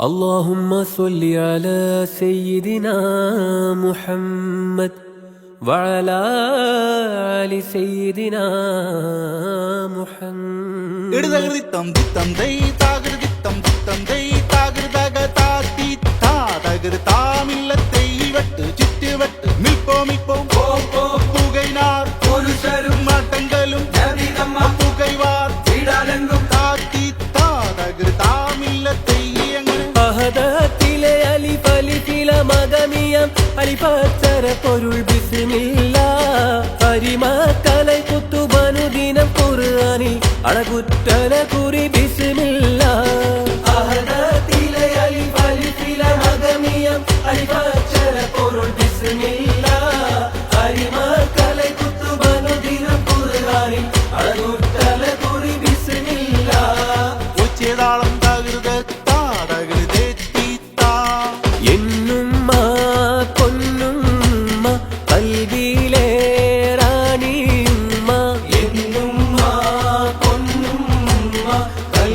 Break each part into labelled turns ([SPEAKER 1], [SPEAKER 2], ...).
[SPEAKER 1] اللهم صل على سيدنا محمد وعلى ال سيدنا محمد ഇടതകൃതി
[SPEAKER 2] തം തന്തൈ താകൃതി തം തന്തൈ
[SPEAKER 1] புண்ணியம் அடிபத்தர பொருள் பிசுமில்லா அரிமக்கலை புத்துபனு தினம் குரு அணி அழகுற்றன குறி பிசுமில்லா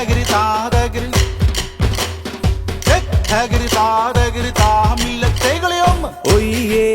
[SPEAKER 2] ഹഗരി താതഗരി. ഹഗരി താതഗരി താമില്ല തേകളിയൊമ്മ
[SPEAKER 1] ഒയ്യേ